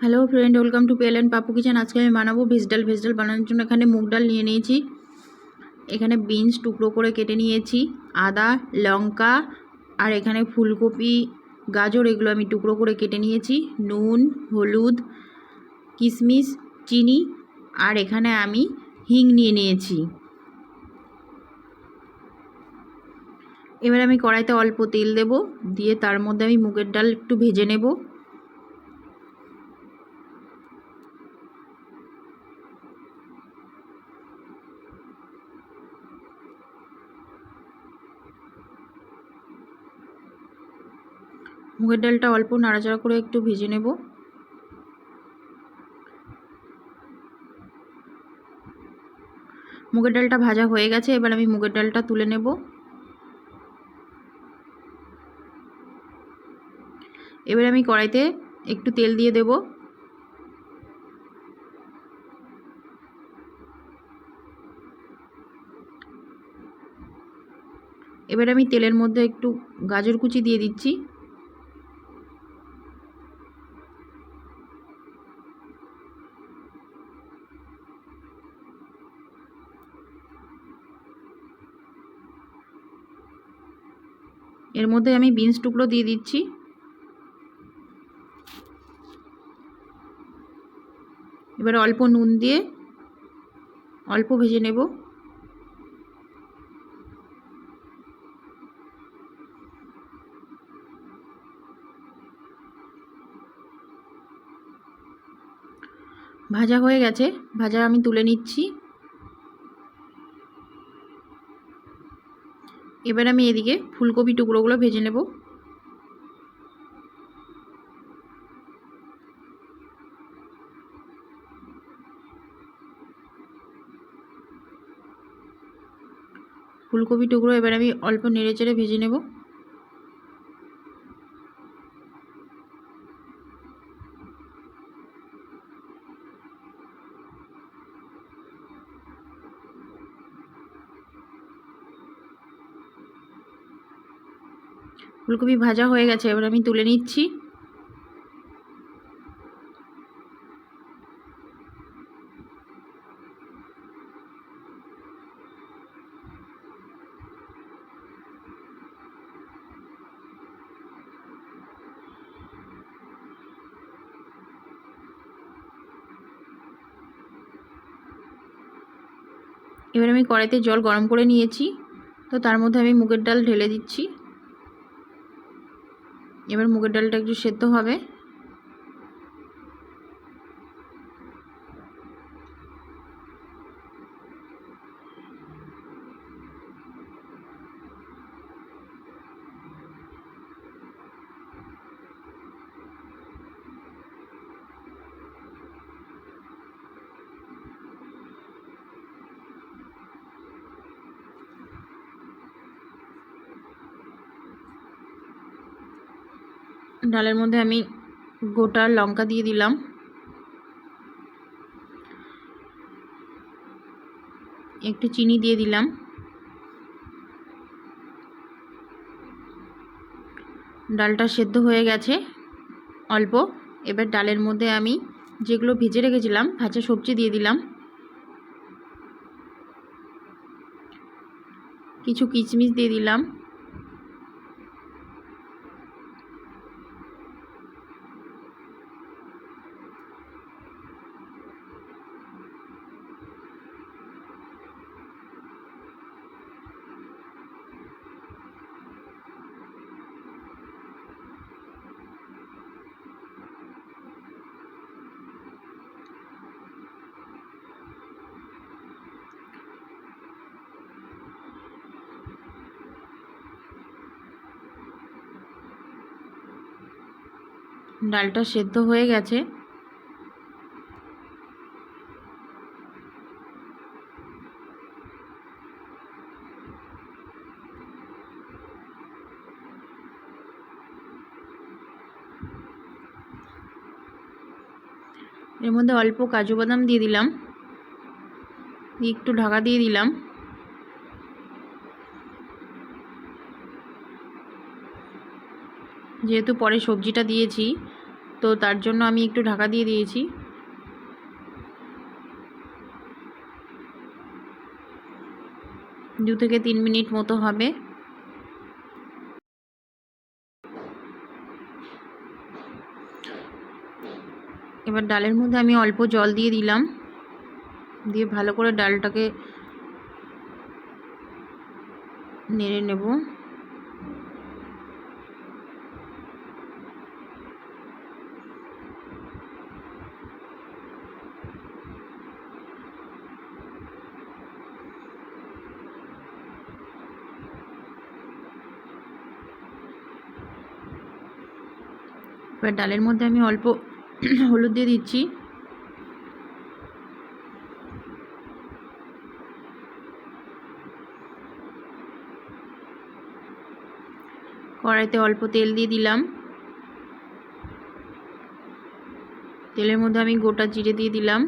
Hello friend welcome to Pel and Papu kitchen আজকে আমি বানাবো ভেজ ডাল। ভেজ ডাল বানানোর জন্য এখানে মুগ ডাল নিয়ে নিয়েছি। এখানে বিনস টুকরো করে কেটে নিয়েছি। আদা, লঙ্কা আর এখানে ফুলকপি, গাজর এগুলো আমি টুকরো করে কেটে নিয়েছি। নুন, হলুদ কিশমিশ চিনি আর এখানে আমি হিং নিয়ে নিয়েছি। এবার আমি কড়াইতে অল্প তেল দেব। দিয়ে তার মধ্যে আমি মুগের ডাল একটু ভেজে নেব। মুগের ডালটা অল্প নাড়াচাড়া করে একটু ভেজে নেব। মুগের ডালটা ভাজা হয়ে গেছে, এবার আমি মুগের ডালটা তুলে নেব। এবার আমি কড়াইতে একটু তেল দিয়ে দেব। এবার আমি তেলের মধ্যে একটু গাজর কুচি দিয়ে দিচ্ছি। এর মধ্যে আমি বিনস টুকরো দিয়ে দিচ্ছি। এবার অল্প নুন দিয়ে অল্প ভেজে নেব। ভাজা হয়ে গেছে, ভাজা আমি তুলে নিচ্ছি। এবার আমি এদিকে ফুলকপি টুকরোগুলো ভেজে নেব। ফুলকপি টুকরো এবার আমি অল্প নেড়ে চেড়ে ভেজে নেব। ফুলকপি ভাজা হয়ে গেছে, এবার আমি তুলে নিচ্ছি। এবার আমি কড়াইতে জল গরম করে নিয়েছি, তো তার মধ্যে আমি মুগের ডাল ঢেলে দিচ্ছি। এবার মুগের ডালটা একটু সেদ্ধ হবে। ডালের মধ্যে আমি গোটা লঙ্কা দিয়ে দিলাম। একটু চিনি দিয়ে দিলাম। ডালটা সেদ্ধ হয়ে গেছে অল্প। এবার ডালের মধ্যে আমি যেগুলো ভেজে রেখেছিলাম, ভাজা সবজি দিয়ে দিলাম। কিছু কিচমিচ দিয়ে দিলাম। ডালটা সেদ্ধ হয়ে গেছে। এর মধ্যে অল্প কাজু বাদাম দিয়ে দিলাম। একটু ঢাকা দিয়ে দিলাম। যেহেতু পরে সবজিটা দিয়েছি, তো তার জন্য আমি একটু ঢাকা দিয়ে দিয়েছি। দু থেকে তিন মিনিট মতো হবে। এবার ডালের মধ্যে আমি অল্প জল দিয়ে দিলাম। দিয়ে ভালো করে ডালটাকে নেড়ে নেব। এবার ডালের মধ্যে আমি অল্প হলুদ দিয়ে দিচ্ছি। কড়াইতে অল্প তেল দিয়ে দিলাম। তেলের মধ্যে আমি গোটা জিরে দিয়ে দিলাম।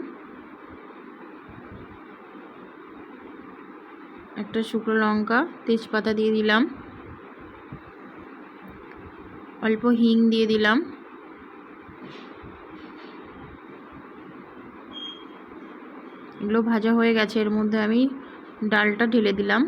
একটা শুকনো লঙ্কা, তেজপাতা দিয়ে দিলাম। অল্প হিং দিয়ে দিলাম। এগুলো ভাজা হয়ে গেছে, এর মধ্যে আমি ডালটা ঢেলে দিলাম।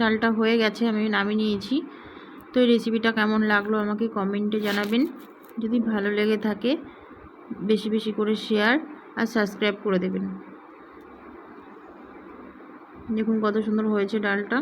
ডালটা হয়ে গেছে, আমি নামিয়ে নিয়েছি। তো এই রেসিপিটা কেমন লাগল আমাকে কমেন্টে জানাবেন। যদি ভালো লেগে থাকে, বেশি বেশি করে শেয়ার আর সাবস্ক্রাইব করে দেবেন। দেখুন কত সুন্দর হয়েছে ডালটা।